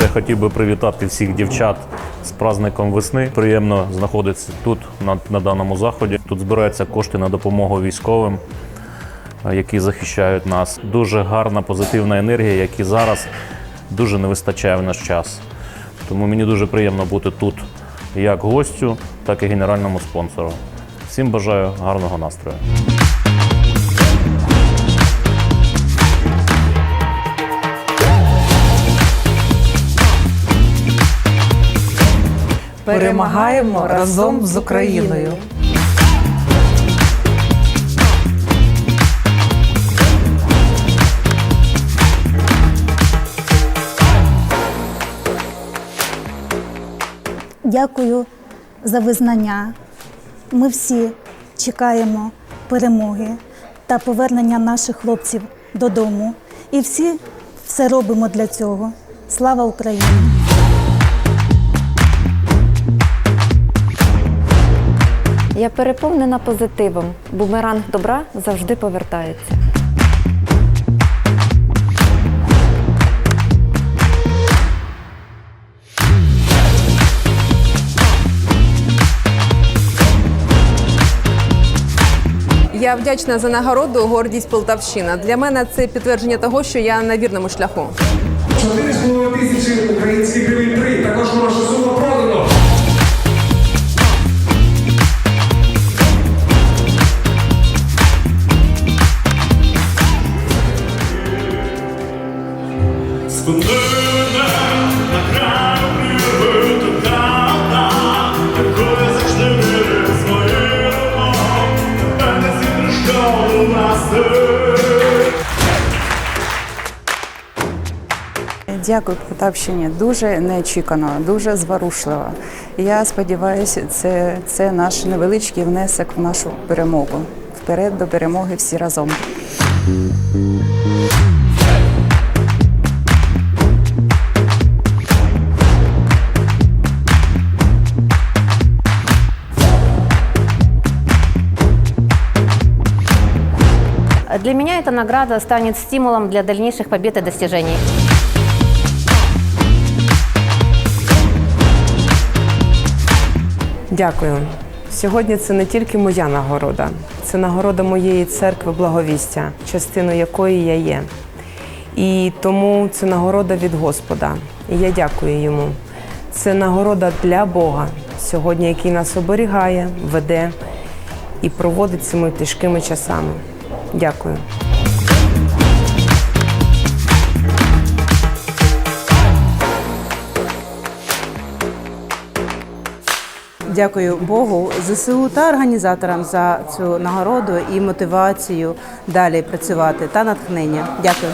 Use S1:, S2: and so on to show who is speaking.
S1: Я хотів би привітати всіх дівчат з праздником весни. Приємно знаходитися тут, на, на даному заході. Тут збираються кошти на допомогу військовим, які захищають нас. Дуже гарна позитивна енергія, які зараз дуже не вистачає в наш час. Тому мені дуже приємно бути тут як гостю, так і генеральному спонсору. Всім бажаю гарного настрою.
S2: Перемагаємо разом з Україною.
S3: Дякую за визнання. Ми всі чекаємо перемоги та повернення наших хлопців додому. І всі все робимо для цього. Слава Україні!
S4: Я переповнена позитивом. Бумеранг добра завжди повертається.
S2: Я вдячна за нагороду гордість Полтавщина. Для мене це підтвердження того, що я на вірному шляху.
S5: 4,5 тисячі українських гривень 3. Також наша
S6: Дякую Полтавщині. Дуже неочікувано, дуже зворушливо. Я сподіваюся, це, це наш невеличкий внесок в нашу перемогу. Вперед до перемоги всі разом.
S7: Для меня эта награда станет стимулом для дальнейших побед и достижений.
S8: Дякую. Сьогодні це не тільки моя нагорода, це нагорода моєї церкви благовістя, частиною якої я є. І тому це нагорода від Господа. І я дякую йому. Це нагорода для Бога сьогодні, який нас оберігає, веде і проводить цими тяжкими часами. Дякую.
S9: Дякую Богу, ЗСУ та організаторам за цю нагороду і мотивацію далі працювати та натхнення. Дякую.